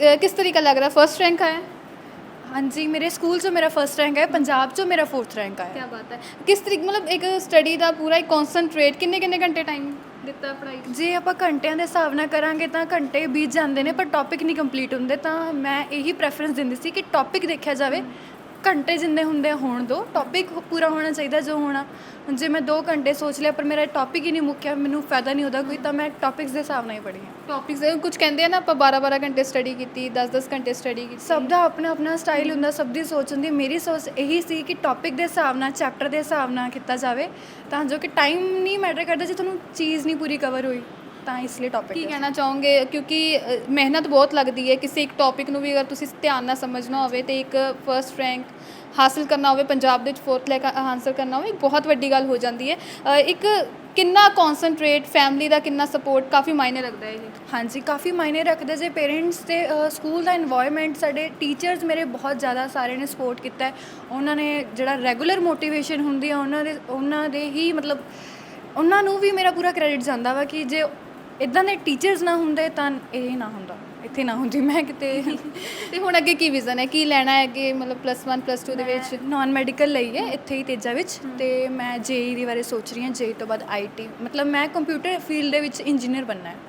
ਕਿਸ ਤਰੀਕਾ ਲੱਗ ਰਿਹਾ? ਫਰਸਟ ਰੈਂਕ ਆਇਆ? ਹਾਂਜੀ ਮੇਰੇ ਸਕੂਲ 'ਚੋਂ ਮੇਰਾ ਫਰਸਟ ਰੈਂਕ ਹੈ ਪੰਜਾਬ 'ਚੋਂ ਮੇਰਾ ਫੋਰਥ ਰੈਂਕ ਆਇਆ। ਕੀ ਬਾਤ ਹੈ। ਕਿਸ ਤਰੀਕ ਮਤਲਬ ਇੱਕ ਸਟੱਡੀ ਦਾ ਪੂਰਾ ਇੱਕ ਕਨਸੈਂਟਰੇਟ ਕਿੰਨੇ ਕਿੰਨੇ ਘੰਟੇ ਟਾਈਮ ਦਿੱਤਾ ਪੜ੍ਹਾਈ 'ਚ? ਜੇ ਆਪਾਂ ਘੰਟਿਆਂ ਦੇ ਹਿਸਾਬ ਨਾਲ ਕਰਾਂਗੇ ਤਾਂ ਘੰਟੇ ਬੀਤ ਜਾਂਦੇ ਨੇ ਪਰ ਟੌਪਿਕ ਨਹੀਂ ਕੰਪਲੀਟ ਹੁੰਦੇ ਤਾਂ ਮੈਂ ਇਹੀ ਪ੍ਰੈਫਰੈਂਸ ਦਿੰਦੀ ਸੀ ਕਿ ਟੌਪਿਕ ਦੇਖਿਆ ਜਾਵੇ ਘੰਟੇ ਜਿੰਨੇ ਹੁੰਦੇ ਹੋਣ ਦੋ ਟੌਪਿਕ ਪੂਰਾ ਹੋਣਾ ਚਾਹੀਦਾ ਜੋ ਹੋਣਾ। ਹੁਣ ਜੇ ਮੈਂ 2 ਘੰਟੇ ਸੋਚ ਲਿਆ ਪਰ ਮੇਰਾ ਟੌਪਿਕ ਹੀ ਨਹੀਂ ਮੁੱਕਿਆ ਮੈਨੂੰ ਫਾਇਦਾ ਨਹੀਂ ਉਹਦਾ ਕੋਈ ਤਾਂ ਮੈਂ ਟੌਪਿਕਸ ਦੇ ਹਿਸਾਬ ਨਾਲ ਹੀ ਪੜ੍ਹੀ ਹਾਂ। ਟੌਪਿਕਸ ਕੁਝ ਕਹਿੰਦੇ ਆ ਨਾ ਆਪਾਂ 12 12 ਘੰਟੇ ਸਟੱਡੀ ਕੀਤੀ 10 10 ਘੰਟੇ ਸਟੱਡੀ ਕੀਤੀ। ਸਭ ਦਾ ਆਪਣਾ ਆਪਣਾ ਸਟਾਈਲ ਹੁੰਦਾ ਸਭ ਦੀ ਸੋਚ ਹੁੰਦੀ। ਮੇਰੀ ਸੋਚ ਇਹੀ ਸੀ ਕਿ ਟੌਪਿਕ ਦੇ ਹਿਸਾਬ ਨਾਲ ਚੈਪਟਰ ਦੇ ਹਿਸਾਬ ਨਾਲ ਕੀਤਾ ਜਾਵੇ ਤਾਂ ਜੋ ਕਿ ਟਾਈਮ ਨਹੀਂ ਮੈਟਰ ਕਰਦਾ ਜੇ ਤੁਹਾਨੂੰ ਚੀਜ਼ ਨਹੀਂ ਪੂਰੀ ਕਵਰ ਹੋਈ। ਤਾਂ ਇਸ ਲਈ ਟੌਪਿਕ ਕੀ ਕਹਿਣਾ ਚਾਹੋਗੇ? ਕਿਉਂਕਿ ਮਿਹਨਤ ਬਹੁਤ ਲੱਗਦੀ ਹੈ। ਕਿਸੇ ਇੱਕ ਟੌਪਿਕ ਨੂੰ ਵੀ ਅਗਰ ਤੁਸੀਂ ਧਿਆਨ ਨਾਲ ਸਮਝਣਾ ਹੋਵੇ ਤੇ ਇੱਕ ਫਰਸਟ ਰੈਂਕ ਹਾਸਲ ਕਰਨਾ ਹੋਵੇ ਪੰਜਾਬ ਦੇ ਵਿੱਚ ਫੋਰਥ ਲੈ ਆਨਸਰ ਕਰਨਾ ਹੋਵੇ ਇੱਕ ਬਹੁਤ ਵੱਡੀ ਗੱਲ ਹੋ ਜਾਂਦੀ ਹੈ। ਇੱਕ ਕਿੰਨਾ ਕਨਸੈਂਟਰੇਟ ਫੈਮਿਲੀ ਦਾ ਕਿੰਨਾ ਸਪੋਰਟ ਕਾਫੀ ਮਾਇਨੇ ਰੱਖਦਾ ਹੈ ਜੀ ਹਾਂਜੀ ਕਾਫੀ ਮਾਇਨੇ ਰੱਖਦੇ ਜੇ ਪੇਰੈਂਟਸ ਤੇ ਸਕੂਲ ਦਾ এনवायरमेंट ਸਾਡੇ ਟੀਚਰਸ ਮੇਰੇ ਬਹੁਤ ਜ਼ਿਆਦਾ ਸਾਰੇ ਨੇ ਸਪੋਰਟ ਕੀਤਾ ਹੈ। ਉਹਨਾਂ ਨੇ ਜਿਹੜਾ ਰੈਗੂਲਰ ਮੋਟੀਵੇਸ਼ਨ ਹੁੰਦੀ ਆ ਉਹਨਾਂ ਦੇ ਉਹਨਾਂ ਦੇ ਹੀ ਮਤਲਬ ਉਹਨਾਂ ਨੂੰ ਵੀ ਮੇਰਾ ਪੂਰਾ ਕ੍ਰੈਡਿਟ ਜਾਂਦਾ ਵਾ ਕਿ ਜੇ ਇਦਾਂ ਦੇ ਟੀਚਰਸ ਨਾ ਹੁੰਦੇ ਤਾਂ ਇਹ ਨਾ ਹੁੰਦਾ ਇੱਥੇ ਨਾ ਹੁੰਦੀ। ਮੈਂ ਕਿਤੇ ਤੇ ਹੁਣ ਅੱਗੇ ਕੀ ਵਿਜ਼ਨ ਹੈ? ਕੀ ਲੈਣਾ ਹੈ ਅੱਗੇ? ਮਤਲਬ ਪਲੱਸ 1 ਪਲੱਸ 2 ਦੇ ਵਿੱਚ? ਨਾਨ ਮੈਡੀਕਲ ਲਈ ਹੈ ਇੱਥੇ ਹੀ ਤੇਜਾ ਵਿੱਚ। ਤੇ ਮੈਂ ਜੇਈ ਦੇ ਬਾਰੇ ਸੋਚ ਰਹੀ ਹਾਂ ਜੇਈ ਤੋਂ ਬਾਅਦ ਆਈਟੀ ਮਤਲਬ ਮੈਂ ਕੰਪਿਊਟਰ ਫੀਲਡ ਦੇ ਵਿੱਚ ਇੰਜੀਨੀਅਰ ਬਣਨਾ ਹੈ।